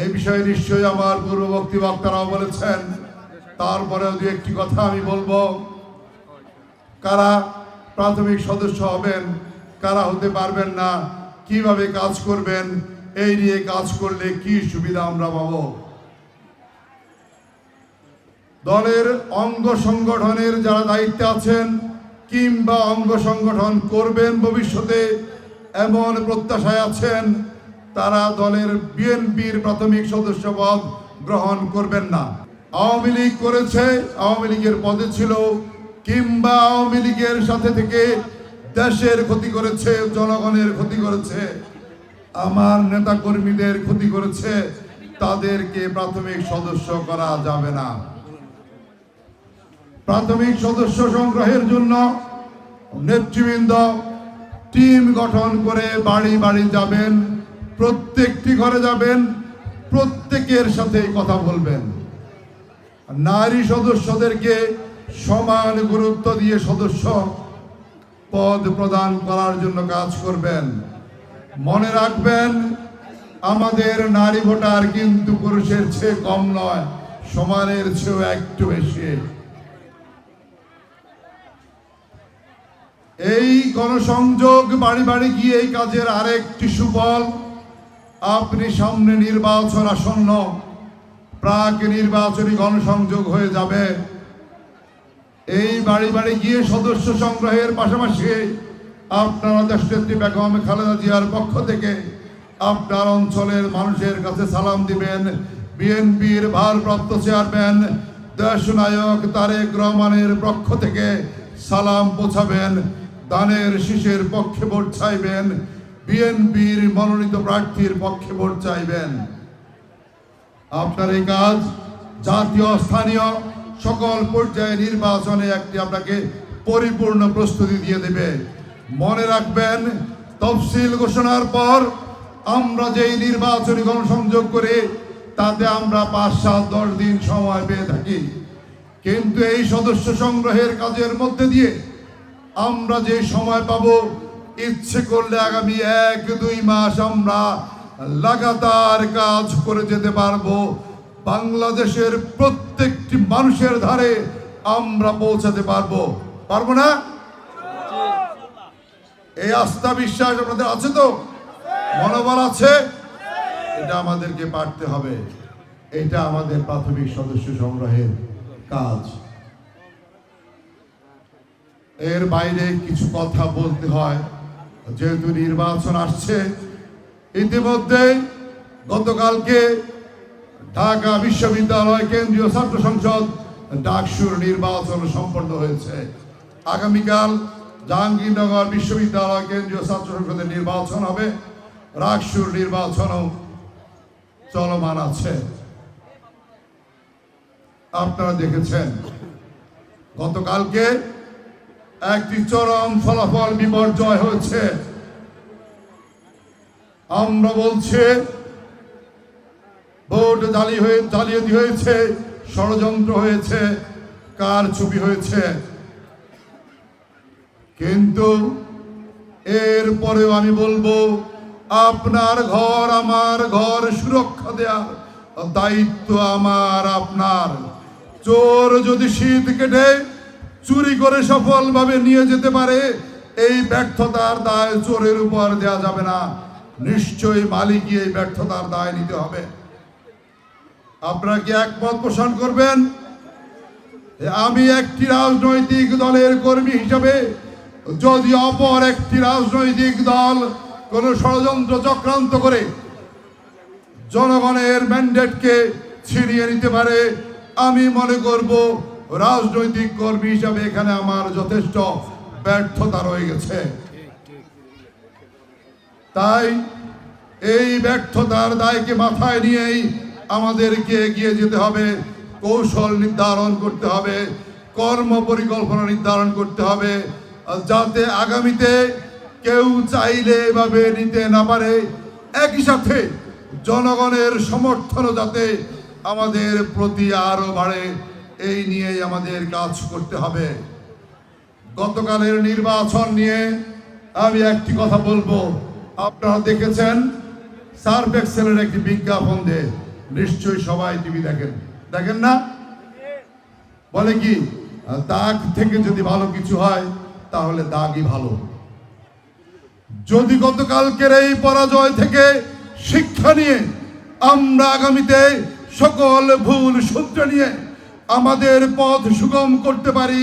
এই বিষয়ে নিশ্চয়ই আমার পূর্ববর্তী বক্তারাও বলেছেন। তারপরেও দু একটি কথা আমি বলব। কারা প্রাথমিক সদস্য হবেন, কারা হতে পারবেন না, কীভাবে কাজ করবেন, এই নিয়ে কাজ করলে কি সুবিধা আমরা পাবো? দলের অঙ্গ সংগঠনের যারা দায়িত্বে আছেন কিংবা অঙ্গ সংগঠন করবেন ভবিষ্যতে, এমন প্রত্যাশায় আছেন তারা দলের বিএনপির প্রাথমিক সদস্য পদ গ্রহণ করবেন না। আওয়ামী লীগ করেছে, আওয়ামী লীগের পদে ছিল, কিংবা আওয়ামী লীগের সাথে থেকে দেশের ক্ষতি করেছে, জনগণের ক্ষতি করেছে, আমার নেতা কর্মীদের ক্ষতি করেছে, তাদেরকে প্রাথমিক সদস্য করা যাবে না। প্রাথমিক সদস্য সংগ্রহের জন্য নেতৃবৃন্দ টিম গঠন করে বাড়ি বাড়ি যাবেন। প্রত্যেকটি ঘরে যাবেন, প্রত্যেকের সাথে কথা বলবেন। নারী সদস্যদেরকে সমান গুরুত্ব দিয়ে সদস্য পদ প্রদান করার জন্য কাজ করবেন। মনে রাখবেন, আমাদের নারী ভোটার কিন্তু পুরুষের চেয়ে কম নয় সমানের চেয়েও একটু বেশি। এই গণসংযোগ বাড়ি বাড়ি গিয়ে এই কাজের আরেকটি সুফল আপনি সামনে নির্বাচন আসন্ন। প্রাক নির্বাচনী গণসংযোগ হয়ে যাবে। এই বাড়ি বাড়ি গিয়ে সদস্য সংগ্রহের পাশাপাশি আপনারা দেশনেত্রী বেগম খালেদা জিয়ার পক্ষ থেকে আপনার অঞ্চলের মানুষের কাছে সালাম দিবেন। বিএনপির ভারপ্রাপ্ত চেয়ারম্যান, দেশনায়ক তারেক রহমানের পক্ষ থেকে সালাম পৌঁছাবেন। দানের শীষের পক্ষে ভোট চাইবেন। বিএনপির মনোনীত প্রার্থীর পক্ষে ভোট চাইবেন। আপনার এই কাজ জাতীয় স্থানীয় সকল পর্যায়ে নির্বাচনে একটি আপনাকে পরিপূর্ণ প্রস্তুতি দিয়ে দেবে। মনে রাখবেন, তফসিল ঘোষণার পর আমরা যেই নির্বাচনী গণসংযোগ করে, তাতে আমরা পাঁচ সাত দশ দিন সময় পেয়ে থাকি। কিন্তু এই সদস্য সংগ্রহের কাজের মধ্যে দিয়ে আমরা যে সময় পাবো ইচ্ছে করলে আগামী এক, দুই মাস আমরা লাগাতার কাজ করে যেতে পারব। বাংলাদেশের প্রত্যেকটি মানুষের ধারে আমরা পৌঁছাতে পারব। পারব না? এই আস্থা বিশ্বাস আপনাদের আছে তো? মনোবল আছে? এটা আমাদেরকে পারতে হবে। এটা আমাদের প্রাথমিক সদস্য সংগ্রহের কাজ। এর বাইরে কিছু কথা বলতে হয়। যেহেতু নির্বাচন আসছে, ইতিমধ্যে গতকালকে ঢাকা বিশ্ববিদ্যালয় কেন্দ্রীয় ছাত্র সংসদ ডাকসুর নির্বাচন সম্পন্ন হয়েছে। আগামীকাল জাহাঙ্গীরনগর বিশ্ববিদ্যালয় কেন্দ্রীয় ছাত্র সংসদের নির্বাচন হবে। রাকসুর নির্বাচনও চলমান আছে। আপনারা দেখেছেন, গতকালকে একটি চরম ফলাফল বিপর্যয় হয়েছে। আমরা বলছি, ভোট জালি হয়ে জালিয়াতি হয়েছে, ষড়যন্ত্র হয়েছে, কার ছবি হয়েছে? কিন্তু এর পরেও আমি বলব, আপনার ঘর আমার ঘর সুরক্ষা দেওয়ার দায়িত্ব আমার, আপনার। চোর যদি শীত কেটে চুরি করে সফলভাবে নিয়ে যেতে পারে, এই ব্যর্থতার দায় চোরের উপর দেওয়া যাবে না। নিশ্চয়ই মালিকই এই ব্যর্থতার দায় নিতে হবে। আপনারা কি একমত পোষণ করবেন? আমি একটি রাজনৈতিক দলের কর্মী হিসাবে, যদি অপর একটি রাজনৈতিক দল কোন ষড়যন্ত্র চক্রান্ত করে, জনগণের ম্যান্ডেটকে ছিনিয়ে নিতে পারে, আমি মনে করব রাজনৈতিক কর্মী হিসাবে এখানে আমার যথেষ্ট ব্যর্থতা রয়ে গেছে। তাই এই ব্যর্থতার দায়কে মাথায় নিয়েই আমাদেরকে এগিয়ে যেতে হবে, কৌশল নির্ধারণ করতে হবে, কর্ম পরিকল্পনা নির্ধারণ করতে হবে যাতে আগামীতে কেউ চাইলে এভাবে নিতে না পারে, একই সাথে জনগণের সমর্থনও যাতে আমাদের প্রতি আরও বাড়ে। এই নিয়েই আমাদের কাজ করতে হবে। গতকালের নির্বাচন নিয়ে আমি একটি কথা বলব। আপনারা দেখেছেন, সার্ফ এক্সেলের একটি বিজ্ঞাপন দেয় নিশ্চয়ই সবাই টিভি দেখেন। দেখেন না? বলে কি, দাগ থেকে যদি ভালো কিছু হয়, তাহলে দাগই ভালো। যদি গতকালকের এই পরাজয় থেকে শিক্ষা নিয়ে আমরা আগামীতে সকল ভুল সূত্র নিয়ে আমাদের পথ সুগম করতে পারি,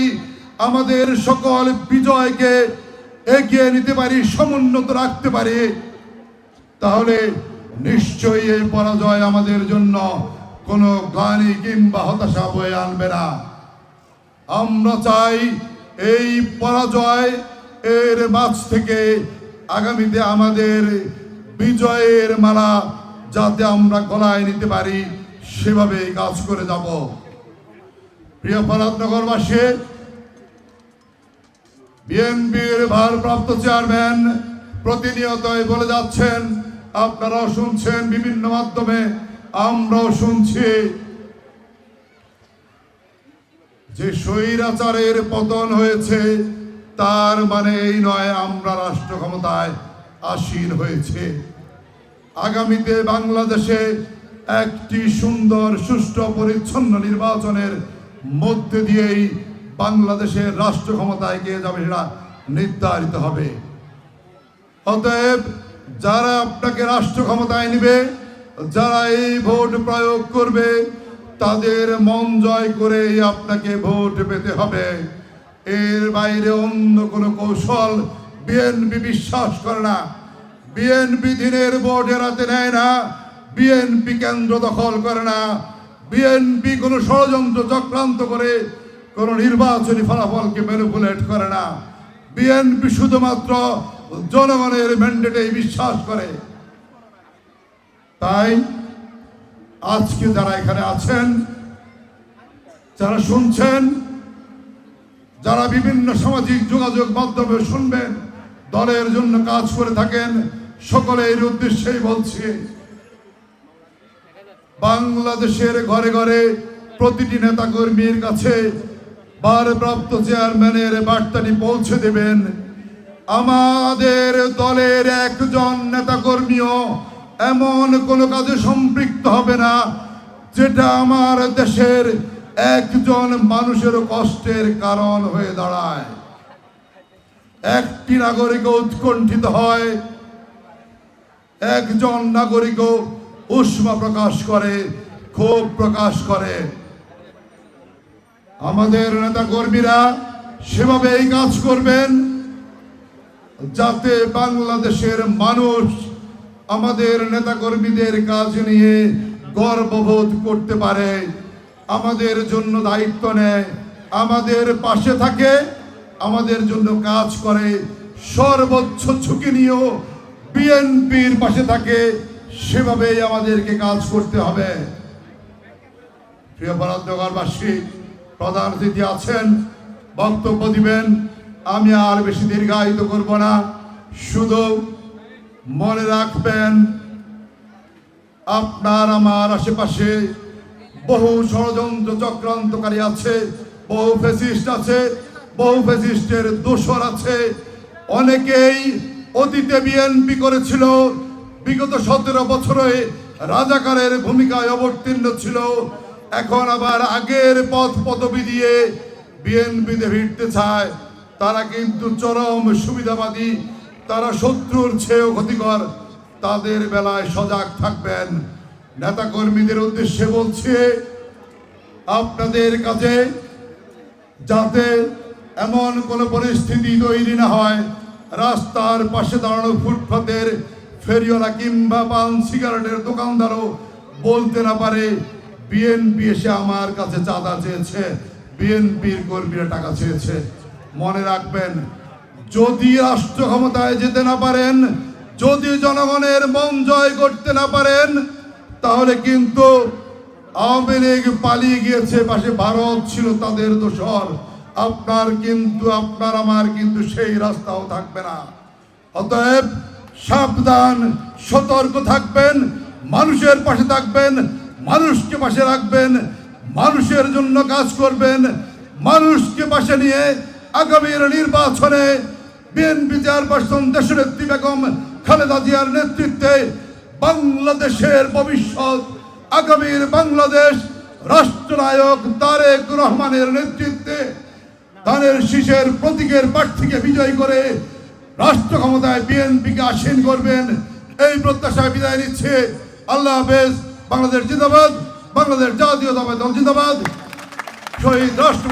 আমাদের সকল বিজয়কে এগিয়ে নিতে পারি, সমুন্নত রাখতে পারি, তাহলে নিশ্চয়ই এই পরাজয় আমাদের জন্য কোনো গ্লানি কিংবা হতাশা বয়ে আনবে না। আমরা চাই এই পরাজয় এর মাঝ থেকে আগামীতে আমাদের বিজয়ের মালা যাতে আমরা গলায় নিতে পারি সেভাবে কাজ করে যাব। প্রিয় ফরাদনগরবাসী বিএনপির ভারপ্রাপ্ত চেয়ারম্যান প্রতিনিয়তই বলে যাচ্ছেন, আপনারাও শুনছেন বিভিন্ন মাধ্যমে, আমরাও শুনছি। যে স্বৈরাচারের পতন হয়েছে, তার মানে এই নয় আমরা রাষ্ট্র ক্ষমতায় আসীন হয়েছে। আগামীতে বাংলাদেশে একটি সুন্দর, সুষ্ঠু, পরিচ্ছন্ন নির্বাচনের মধ্যে দিয়েই বাংলাদেশের রাষ্ট্র ক্ষমতায় গিয়ে যাবে সেটা নির্ধারিত হবে। অতএব যারা আপনাকে রাষ্ট্র ক্ষমতায় নিবে, যারা এই ভোট প্রয়োগ করবে, তাদের মন জয় করেই আপনাকে ভোট পেতে হবে। এর বাইরে অন্য কোনো কৌশল বিএনপি বিশ্বাস করে না। বিএনপি দিনের ভোট এড়াতে নেয় না, বিএনপি কেন্দ্র দখল করে না। বিএনপি কোনো ষড়যন্ত্র চক্রান্ত করে কোনো নির্বাচনী ফলাফলকে ম্যানিপুলেট করে না। বিএনপি শুধুমাত্র জনগণের ম্যান্ডেটেই বিশ্বাস করে। তাই আজকে যারা এখানে আছেন, যারা শুনছেন, যারা বিভিন্ন সামাজিক যোগাযোগ মাধ্যমে শুনবেন, দলের জন্য কাজ করে থাকেন, সকলের উদ্দেশ্যেই বলছি বাংলাদেশের ঘরে ঘরে প্রতিটি নেতা কর্মীর কাছে ভারপ্রাপ্ত চেয়ারম্যানের বার্তাটি পৌঁছে দেবেন। আমাদের দলের একজন নেতা কর্মীও এমন কোনো কাজে সম্পৃক্ত হবে না, যেটা আমার দেশের একজন মানুষের কষ্টের কারণ হয়ে দাঁড়ায়। একটি নাগরিক উৎকণ্ঠিত হয়, একজন নাগরিক উষ্মা প্রকাশ করে, ক্ষোভ প্রকাশ করে। আমাদের নেতা কর্মীরা সেভাবেই কাজ করবেন যাতে বাংলাদেশের মানুষ আমাদের নেতাকর্মীদের কাজ নিয়ে গর্ববোধ করতে পারে। আমাদের জন্য দায়িত্ব নেয়, আমাদের পাশে থাকে, আমাদের জন্য কাজ করে। সর্বোচ্চ ঝুঁকি নিয়েও বিএনপির পাশে থাকে। সেভাবেই আমাদেরকে কাজ করতে হবে। প্রিয় বরাদ্দগারবাসী, প্রধান অতিথি আছেন, বক্তব্য দিবেন। আমি আর বেশি দীর্ঘায়িত করব না। শুধু মনে রাখবেন, আপনার আমার আশেপাশে বহু ষড়যন্ত্র চক্রান্তকারী আছে, বহু ফেসিস্ট আছে, বহু ফেসিস্টের দোষর আছে। অনেকেই অতীতে বিএনপি করেছিল বিগত সতেরো বছরে রাজাকারের ভূমিকায় অবতীর্ণ ছিল। এখন আবার আগের পথ পদবি দিয়ে বিএনপিতে ভিড়তে চায়। তারা কিন্তু চরম সুবিধাবাদী, তারা শত্রুর চেয়েও ক্ষতিকর। তাদের বেলায় সজাগ থাকবেন। নেতাকর্মীদের উদ্দেশ্যে বলছে, আপনাদের কাছে যাতে এমন কোনো পরিস্থিতি তৈরি না হয়, রাস্তার পাশে দাঁড়ানো ফুটপাতের ফেরিওয়ালা কিংবা পান সিগারেটের দোকানদারও বলতে না পারে, বিএনপি এসে আমার কাছে চাঁদা চেয়েছে, বিএনপির কর্মীরা টাকা চেয়েছে। মনে রাখবেন, যদি রাষ্ট্র ক্ষমতায় যেতে না পারেন, যদি জনগণের মন জয় করতে না পারেন, তাহলে কিন্তু আওয়ামী লীগ পালিয়ে গিয়েছে, পাশে ভারত ছিল তাদের দোষর। আপনার কিন্তু, আপনার, আমার কিন্তু সেই রাস্তাও থাকবে না। অতএব সাবধান, সতর্ক থাকবেন, মানুষের পাশে থাকবেন, মানুষকে পাশে রাখবেন, মানুষের জন্য কাজ করবেন, মানুষকে পাশে নিয়ে আগামীর নির্বাচনে বিএনপি চেয়ারপারসন দেশনেত্রী বেগম খালেদা জিয়ার নেতৃত্বে বাংলাদেশের ভবিষ্যৎ, আগামীর বাংলাদেশ রাষ্ট্রনায়ক তারেক রহমানের নেতৃত্বে ধানের শীষের প্রতীকের প্রার্থীকে বিজয় করে রাষ্ট্র ক্ষমতায় বিএনপিকে আসীন করবেন, এই প্রত্যাশায় বিদায় নিচ্ছে। আল্লাহ হাফেজ, বাংলাদেশ জিন্দাবাদ, বাংলাদেশ দল জিন্দাবাদ। শহীদ রাষ্ট্র